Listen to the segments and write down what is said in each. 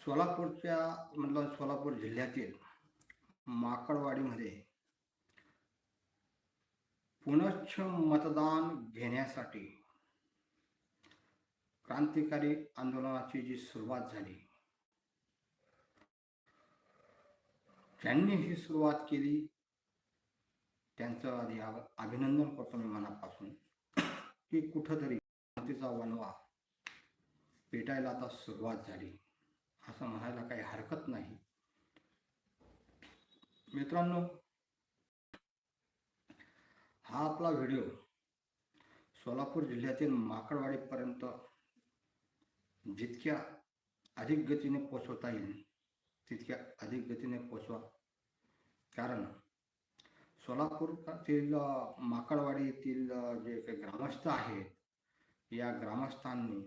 सोलापूरच्या मधलं सोलापूर जिल्ह्यातील माकडवाडीमध्ये पुनश्च मतदान घेण्यासाठी क्रांतिकारी आंदोलनाची जी सुरुवात झाली ज्यांनी ही सुरुवात केली. त्यांचं आधी अभिनंदन करतो मी मनापासून की कुठंतरी क्रांतीचा वनवा पेटायला आता सुरुवात झाली. असं म्हणायला काही हरकत नाही. मित्रांनो हा आपला व्हिडिओ सोलापूर जिल्ह्यातील माकडवाडीपर्यंत जितक्या अधिक गतीने पोचवता येईल तितक्या अधिक गतीने पोचवा कारण सोलापूरतील माकडवाडी येथील जे काही ग्रामस्थ आहेत या ग्रामस्थांनी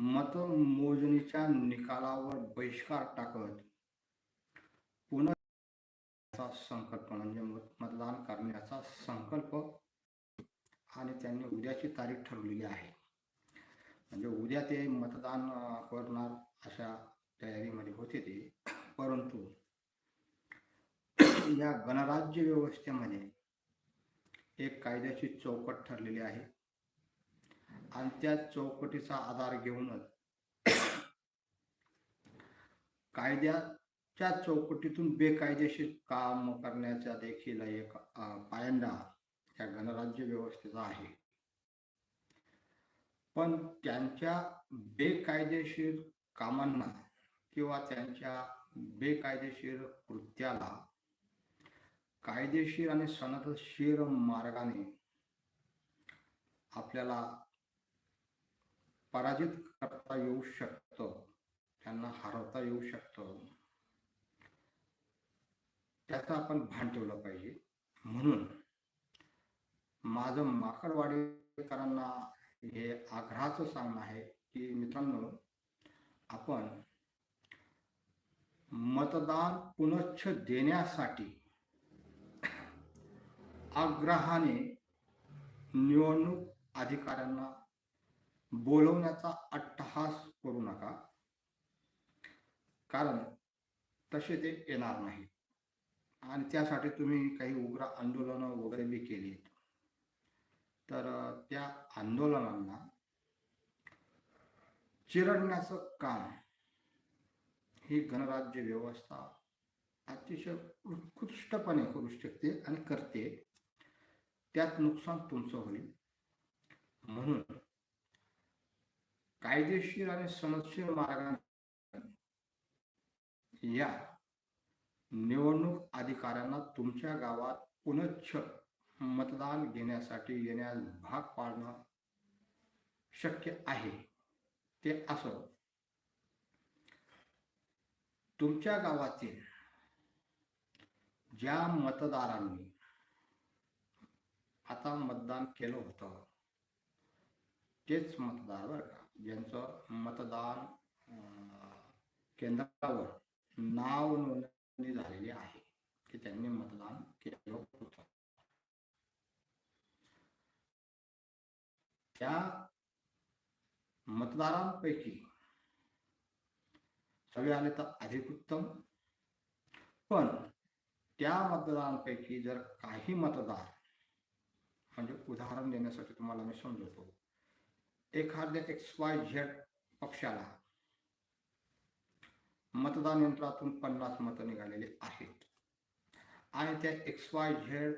मतमोजणीच्या निकालावर बहिष्कार टाकत पुन्हा संकल्प म्हणजे मत- मतदान करण्याचा संकल्प आणि त्यांनी उद्याची तारीख ठरवलेली आहे. म्हणजे उद्या ते मतदान करणार अशा तयारीमध्ये होते ते. परंतु या गणराज्य व्यवस्थेमध्ये एक कायद्याची चौकट ठरलेली आहे. आणि त्या चौकटीचा आधार घेऊनच कायद्याच्या चौकटीतून बेकायदेशीर काम करण्याचा देखील एक पायंडा त्या गणराज्य व्यवस्थेचा आहे. पण त्यांच्या बेकायदेशीर कामांना किंवा त्यांच्या बेकायदेशीर कृत्याला कायदेशीर आणि सनदशीर मार्गाने आपल्याला पराजित करता येऊ शकतं. त्यांना हरवता येऊ शकतं. त्याचं आपण भान ठेवलं पाहिजे. म्हणून माझं माकडवाडीकरांना हे आग्रहाचं सांगणं आहे की मित्रांनो आपण मतदान पुनश्च देण्यासाठी आग्रहाने निवडणूक अधिकाऱ्यांना बोलवण्याचा अट्टहास करू नका. कारण तसे ते येणार नाही. आणि त्यासाठी तुम्ही काही उग्र आंदोलनं वगैरे बी केली. तर त्या आंदोलनांना चिरडण्याचं काम ही गणराज्य व्यवस्था अतिशय उत्कृष्टपणे करू शकते आणि करते. त्यात नुकसान तुमचं होईल. म्हणून कायदेशीर आणि समस्या मार्गाने या निवडणूक अधिकाऱ्यांना तुमच्या गावात पुनच्छ मतदान घेण्यासाठी येण्यास भाग पाडणं शक्य आहे. ते असं. तुमच्या गावातील ज्या मतदारांनी आता मतदान केलं होतं तेच मतदार बरं का? ज्यांचं मतदान केंद्रावर नाव नोंदणी झालेली आहे की त्यांनी मतदान केलं होतं. त्या मतदारांपैकी सगळे आले तर अधिक उत्तम. पण त्या मतदारांपैकी जर काही मतदार म्हणजे उदाहरण देण्यासाठी तुम्हाला मी समजवतो एखाद्या एक्स वाय झेड पक्षाला मतदान यंत्रातून पन्नास मतं निघालेली आहेत. आणि त्या एक्स वाय झेड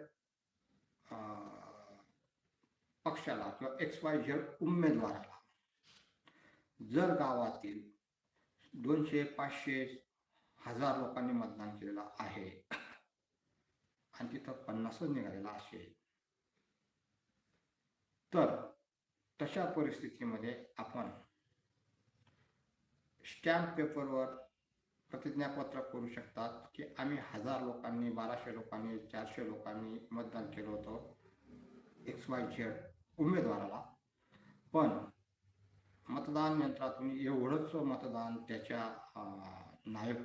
पक्षाला किंवा एक्स वाय झेड उमेदवाराला जर गावातील दोनशे पाचशे हजार लोकांनी मतदान केलेलं आहे आणि तिथं पन्नासच निघालेला असेल तर तशा परिस्थितीमध्ये आपण स्टॅम्प पेपरवर प्रतिज्ञापत्र करू शकतात की आम्ही हजार लोकांनी बाराशे लोकांनी चारशे लोकांनी मतदान केलं होतं. एक्स वाय झेड उमेदवाराला. पण मतदान यंत्रातून एवढंच मतदान त्याच्या नायक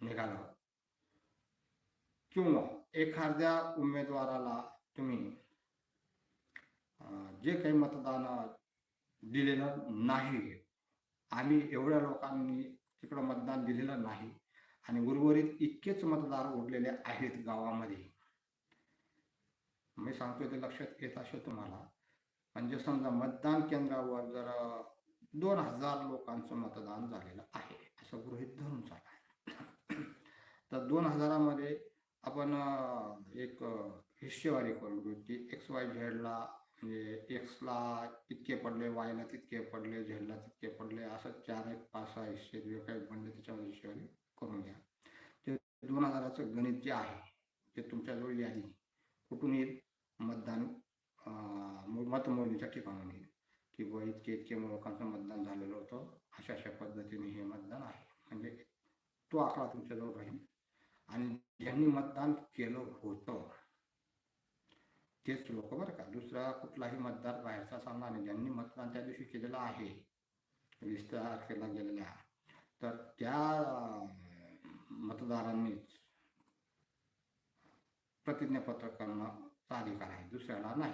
निघालं. किंवा एखाद्या उमेदवाराला तुम्ही जे काही मतदान दिलेलं नाही आम्ही एवढ्या लोकांनी तिकडं मतदान दिलेलं नाही आणि उर्वरित इतकेच मतदार उरलेले आहेत गावामध्ये. मी सांगतो ते लक्षात येत असेल तुम्हाला. म्हणजे समजा मतदान केंद्रावर जर दोन हजार लोकांचं मतदान झालेलं आहे असं गृहित धरून चाला. तर दोन हजारामध्ये आपण एक हिस्सेवारी करून घेऊ की एक्स वाय झेडला म्हणजे एक्सला इतके पडले वायला तितके पडले झेडला तितके पडले असं चार एक पाच सहा हिस्से जे काही बनले त्याच्यावर हिशोबाने करून घ्या. ते दोन हजाराचं गणित जे आहे ते तुमच्याजवळ यादी कुठून येईल? मतदान मतमोजणीच्या ठिकाणून येईल. की बुवा इतके इतके लोकांचं मतदान झालेलं होतं अशा अशा पद्धतीने हे मतदान आहे. म्हणजे तो आकडा तुमच्याजवळ राहील. आणि ज्यांनी मतदान केलं होतं तेच लोक बरं का. दुसरा कुठलाही मतदार बाहेरचा सामना नाही. ज्यांनी मतदान त्या दिवशी केलेलं आहे वीस तारखेला गेलेल्या तर त्या मतदारांनीच प्रतिज्ञापत्र करण्याचा अधिकार आहे दुसऱ्याला नाही.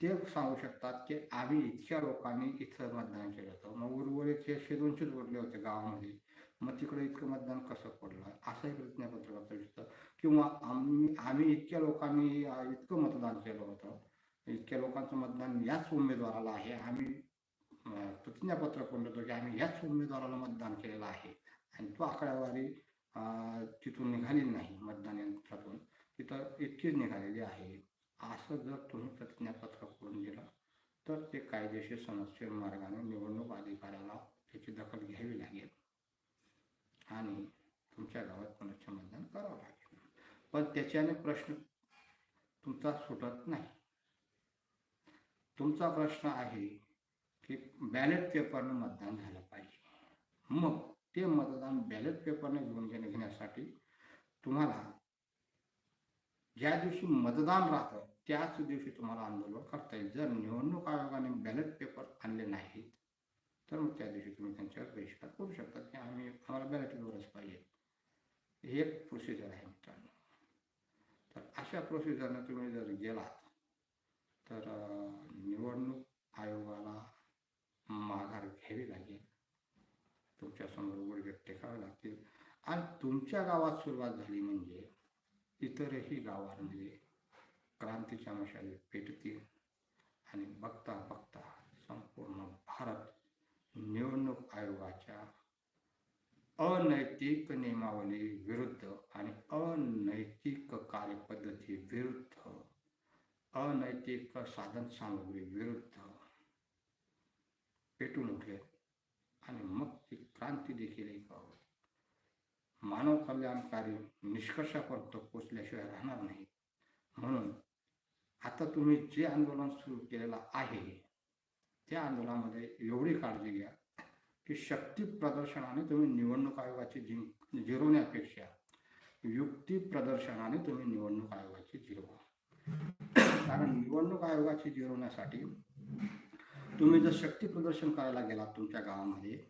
ते सांगू शकतात की आम्ही इतक्या लोकांनी इथं मतदान केलं होतं. मग उर्वरित हे दोनशेच उरले होते गावामध्ये. मग तिकडे इतकं मतदान कसं पडलं असंही प्रतिज्ञापत्र करता शकतं किंवा आम्ही आम्ही इतक्या लोकांनी इतकं मतदान केलं होतं. इतक्या लोकांचं मतदान याच उमेदवाराला आहे. आम्ही प्रतिज्ञापत्र करून देतो की आम्ही याच उमेदवाराला मतदान केलेलं आहे. आणि तो आकडेवारी तिथून निघालेली नाही मतदान यंत्रातून. तिथं इतकीच निघालेली आहे. असं जर तुम्ही प्रतिज्ञापत्र करून दिलं तर ते कायदेशीर समस्या मार्गाने निवडणूक अधिकाऱ्याला त्याची दखल घ्यावी लागेल. आणि तुमच्या गावात पुनश्च मतदान करावं लागेल. पण त्याच्याने प्रश्न तुमचा सुटत नाही. तुमचा प्रश्न आहे की बॅलेट पेपरनं मतदान झालं पाहिजे. मग ते मतदान बॅलेट पेपरने घेऊन घेणे घेण्यासाठी तुम्हाला ज्या दिवशी मतदान राहतं त्याच दिवशी तुम्हाला आंदोलन करता येईल. जर निवडणूक आयोगाने बॅलेट पेपर आणले नाहीत तर मग त्या दिवशी तुम्ही त्यांच्यावर बहिष्कार करू शकता. की आम्ही आम्हाला बॅलेट पेपरच पाहिजे. हे एक प्रोसिजर आहे मित्रांनो. अशा प्रोसिजरनं तुम्ही जर गेलात तर निवडणूक आयोगाला माघार घ्यावी लागेल. तुमच्यासमोर उडगे टेकावे लागतील. आणि तुमच्या गावात सुरुवात झाली म्हणजे इतरही गावांमध्ये क्रांतीच्या मशाली पेटतील. आणि बघता बघता संपूर्ण भारत निवडणूक आयोगाच्या अनैतिक नियमावली विरुद्ध आणि अनैतिक कार्यपद्धती विरुद्ध अनैतिक साधन सामग्री विरुद्ध. पेटून उठेल आणि मग ती क्रांती देखील एक मानव कल्याणकारी निष्कर्षापर्यंत पोचल्याशिवाय राहणार नाही. म्हणून आता तुम्ही जे आंदोलन सुरू केलेलं आहे त्या आंदोलनामध्ये एवढी काळजी घ्या. की शक्ती प्रदर्शनाने तुम्ही निवडणूक आयोगाची जिंक म्हणजे जिरवण्यापेक्षा युक्ती प्रदर्शनाने तुम्ही निवडणूक आयोगाची जिरवा. कारण निवडणूक आयोगाची जिरवण्यासाठी तुम्ही जर शक्ती प्रदर्शन करायला गेलात तुमच्या गावामध्ये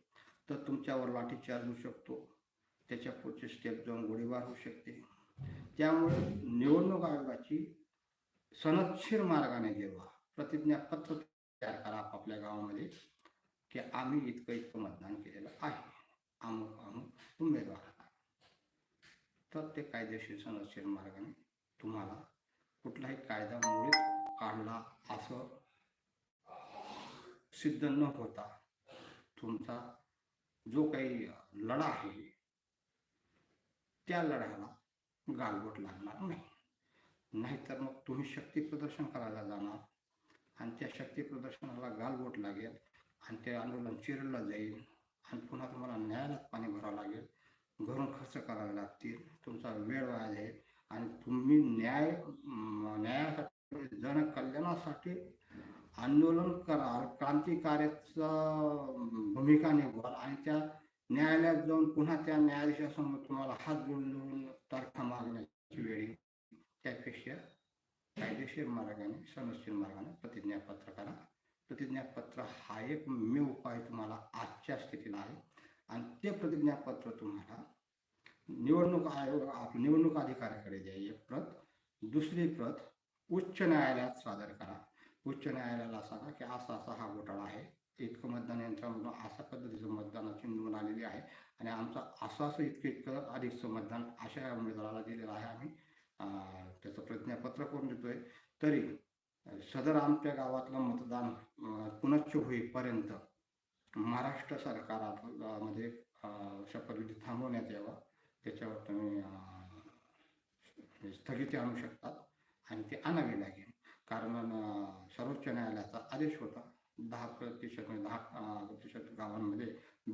तर तुमच्यावर लाठीचार्ज होऊ शकतो. त्याच्या पुढचे स्टेप जाऊन गोळीबार होऊ शकते. त्यामुळे निवडणूक आयोगाची सनदशीर मार्गाने जिरवा. प्रतिज्ञापत्र तयार करा आपापल्या गावामध्ये. की आम्ही इतकं इतकं मतदान केलेलं आहे. अमुक अमुक उमेदवाराला तर ते कायदेशीर सनदशीर मार्गाने तुम्हाला कुठलाही कायदा मुळीच काढला असं सिद्ध न होता तुमचा जो काही लढा आहे त्या लढ्याला गालबोट लागणार नाही. नाहीतर मग तुम्ही शक्ती प्रदर्शन करायला जाणार आणि त्या शक्ती प्रदर्शनाला गालबोट लागेल आणि ते आंदोलन चिरडलं जाईल आणि पुन्हा तुम्हाला न्यायालयात पाणी भरावं लागेल. घरून खर्च करावे लागतील. तुमचा वेळ वाया जाईल. आणि तुम्ही न्याय न्यायासाठी जनकल्याणासाठी आंदोलन कराल. क्रांतिकार्याचा भूमिका निभवाल आणि त्या न्यायालयात जाऊन पुन्हा त्या न्यायाधीशासमोर तुम्हाला हात जोडून जोडून तारखा मागण्याची वेळ त्यापेक्षा कायदेशीर मार्गाने समस्या मार्गाने प्रतिज्ञापत्र करा. प्रतिज्ञापत्र हा एक मी उपाय तुम्हाला आजच्या स्थितीला आहे. आणि ते प्रतिज्ञापत्र तुम्हाला निवडणूक आयोग आप- निवडणूक अधिकाऱ्याकडे द्या. एक प्रत. दुसरी प्रत उच्च न्यायालयात सादर करा. उच्च न्यायालयाला सांगा की असा असा हा घोटाळा आहे. इतकं मतदान यंत्रामधून अशा पद्धतीचं मतदानाची नोंद आलेली आहे. आणि आमचं असं असं इतकं इतकं अधिकचं मतदान अशा उमेदवाराला दिलेलं आहे. आम्ही त्याचं प्रतिज्ञापत्र करून देतोय. तरी सदर आमच्या गावातलं मतदान पुनश्च होईपर्यंत महाराष्ट्र सरकारामध्ये शपथविधी थांबवण्यात यावा. त्याच्यावर तुम्ही स्थगिती आणू शकतात आणि ते आणावी लागेल कारण सर्वोच्च न्यायालयाचा आदेश होता. दहा प्रतिशत दहा प्रतिशत गावांमध्ये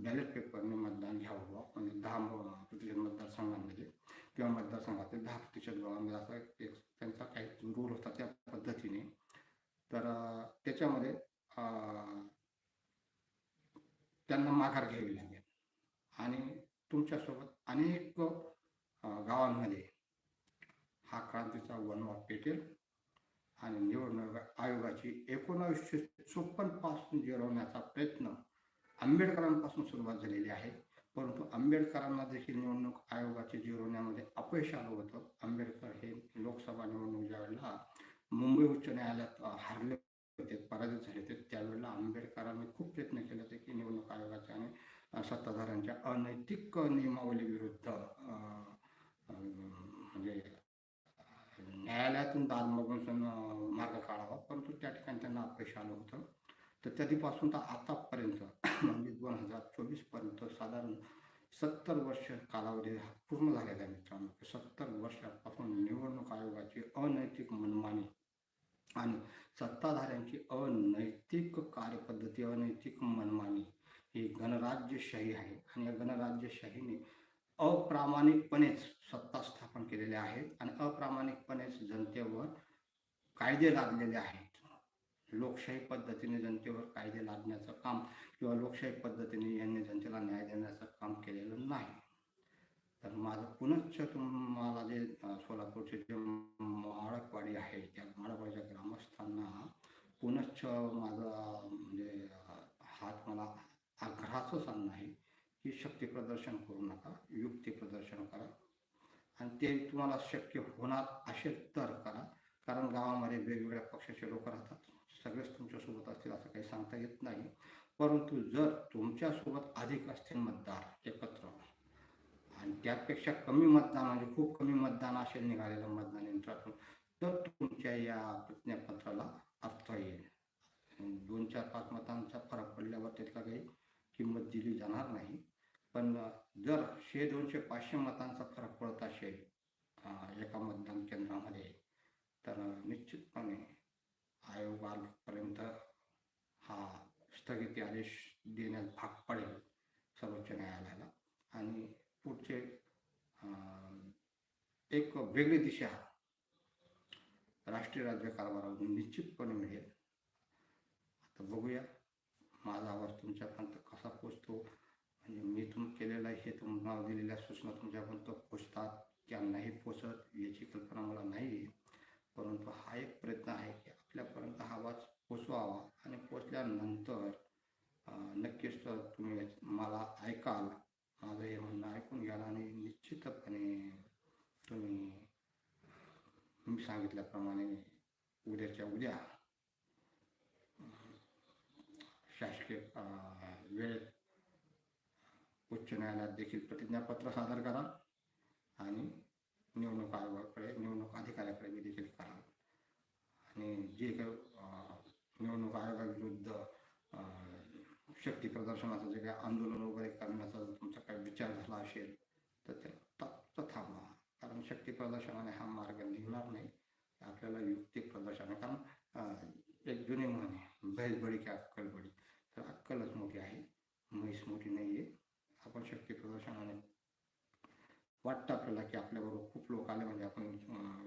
बॅलेट पेपरने मतदान घ्यावं बुवा. म्हणजे दहा प्रतिशत मतदारसंघांमध्ये किंवा मतदारसंघातील दहा प्रतिशत गावांमध्ये असा एक त्यांचा काही रूल होता त्या पद्धतीने तर त्याच्यामध्ये त्यांना माघार घ्यावी लागेल आणि तुमच्यासोबत अनेक गावांमध्ये हा क्रांतीचा वनवा पेटेल आणि निवडणूक आयोगाची एकोणावीसशे चोपन्नपासून जिरवण्याचा प्रयत्न आंबेडकरांपासून सुरुवात झालेली आहे. परंतु आंबेडकरांना देखील निवडणूक आयोगाचे जिरवण्यामध्ये अपयश आलं होतं. आंबेडकर हे लोकसभा निवडणूक ज्यावेळेला मुंबई उच्च न्यायालयात हारले होते पराजित झाले होते त्यावेळेला आंबेडकरांनी खूप प्रयत्न केले होते की निवडणूक आयोगाच्या आणि सत्ताधाऱ्यांच्या अनैतिक नियमावलीविरुद्ध म्हणजे न्यायालयातून दाद मागून मार्ग काढावा. परंतु त्या ठिकाणी त्यांना अपयश आलं होतं. तर कधीपासून तर आतापर्यंत म्हणजे दोन हजार चोवीसपर्यंत साधारण सत्तर वर्ष कालावधी हा पूर्ण झालेला आहे मित्रांनो. सत्तर वर्षापासून निवडणूक आयोगाची अनैतिक मनमानी आणि सत्ताधाऱ्यांची अनैतिक कार्यपद्धती अनैतिक मनमानी ही गणराज्यशाही आहे. आणि या गणराज्यशाहीने अप्रामाणिकपणेच सत्ता स्थापन केलेल्या आहेत आणि अप्रामाणिकपणेच जनतेवर कायदे लादलेले आहेत. लोकशाही पद्धतीने जनतेवर कायदे लादण्याचं काम किंवा लोकशाही पद्धतीने यांनी जनतेला न्याय देण्याचं काम केलेलं नाही. तर माझं पुनश्च तुम्हाला जे सोलापूरचे जे माळकवाडी आहे त्या माळकवाडीच्या ग्रामस्थांना पुनश्च माझा म्हणजे हात मला आग्रहाचं सांगणं आहे की शक्ती प्रदर्शन करू नका युक्ती प्रदर्शन करा. आणि ते तुम्हाला शक्य होणार असेल तर करा कारण गावामध्ये वेगवेगळ्या पक्षाचे लोक राहतात. सगळेच तुमच्यासोबत असतील असं काही सांगता येत नाही. परंतु जर तुमच्यासोबत अधिक असतील मतदार एकत्र आणि त्यापेक्षा कमी मतदान म्हणजे खूप कमी मतदान असेल निघालेलं मतदान यंत्रातून तर तुमच्या या प्रतिज्ञापत्राला अर्थ येईल. दोन चार पाच मतांचा फरक पडल्यावर त्यातला काही किंमत दिली जाणार नाही. पण जर शे दोनशे पाचशे मतांचा फरक पडत असेल एका मतदान केंद्रामध्ये तर निश्चितपणे आयोगापर्यंत हा स्थगिती आदेश देण्यास भाग पडेल सर्वोच्च न्यायालयाला. आणि पुढचे एक वेगळी दिशा राष्ट्रीय राज्यकारभारावरून निश्चितपणे मिळेल. आता बघूया माझा आवाज तुमच्यापर्यंत कसा पोचतो म्हणजे मी तुम केलेला हे तुम्हाला दिलेल्या सूचना तुमच्यापर्यंत पोचतात किंवा नाही पोचत याची कल्पना मला नाही. आहे परंतु हा एक प्रयत्न आहे की आपल्यापर्यंत हा आवाज पोचवावा आणि पोचल्यानंतर नक्कीच तर तुम्ही मला ऐकाल माझं हे म्हणणं ऐकून घ्याल आणि निश्चितपणे तुम्ही मी सांगितल्याप्रमाणे उद्याच्या उद्या शासकीय वेळेत उच्च न्यायालयात देखील प्रतिज्ञापत्र सादर करा आणि निवडणूक आयोगाकडे निवडणूक अधिकाऱ्याकडे मी देखील करा आणि जे काही निवडणूक आयोगाविरुद्ध अं, शक्ती प्रदर्शनाचं जे काही आंदोलन वगैरे करण्याचा जर तुमचा काही विचार झाला असेल तर ते तत्त थांबा कारण शक्ती प्रदर्शनाने हा मार्ग निघणार नाही. आपल्याला युक्ती प्रदर्शन आहे कारण एक जुने म्हण आहे भैस बडी की अक्कल बडी तर अक्कलच मोठी आहे म्हैस मोठी नाही आहे आपण शक्ती प्रदर्शनाने वाटतं आपल्याला की आपल्याबरोबर खूप लोक आले म्हणजे आपण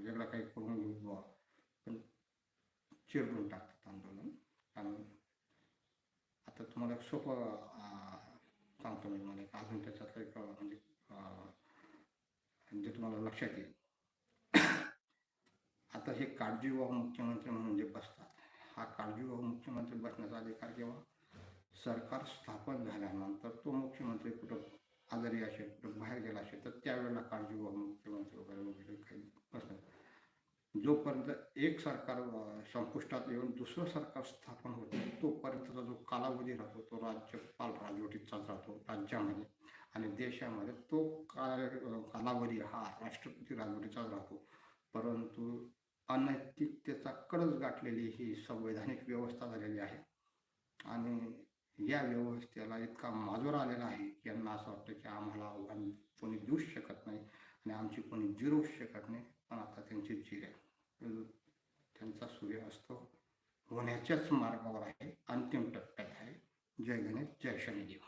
वेगळं काही करून घेऊ बुवा. पण चिरडून टाकतात आंदोलन कारण आता तुम्हाला एक सोपं सांगतो मी तुम्हाला एक. अजून त्याच्यातलं एक म्हणजे जे तुम्हाला लक्षात येईल. आता हे काळजीवाहू मुख्यमंत्री म्हणून जे बसतात हा काळजीवाहू मुख्यमंत्री बसण्याचा अधिकार केव्हा? सरकार स्थापन झाल्यानंतर तो मुख्यमंत्री कुठं आजारी असेल कुठं बाहेर गेला असेल तर त्यावेळेला काळजीवाहू मुख्यमंत्री वगैरे वगैरे काही बसणार. जोपर्यंत एक सरकार संपुष्टात येऊन दुसरं सरकार स्थापन होतं तोपर्यंतचा जो कालावधी राहतो तो राज्यपाल राजवटीचाच राहतो राज्यामध्ये आणि देशामध्ये तो काळ कालावधी हा राष्ट्रपती राजवटीचाच राहतो. परंतु अनैतिकतेचा कडच गाठलेली ही संवैधानिक व्यवस्था झालेली आहे आणि या व्यवस्थेला इतका माजोरा आलेला आहे की यांना असं वाटतं की आम्हाला कोणी देऊच शकत नाही आणि आमची कोणी जिरवूच शकत नाही. पण आता त्यांची जिरे त्यांचा सूर्यास्त होण्याच्याच मार्गावर आहे. अंतिम टप्प्यात आहे. जय गणेश जय शनिदेव.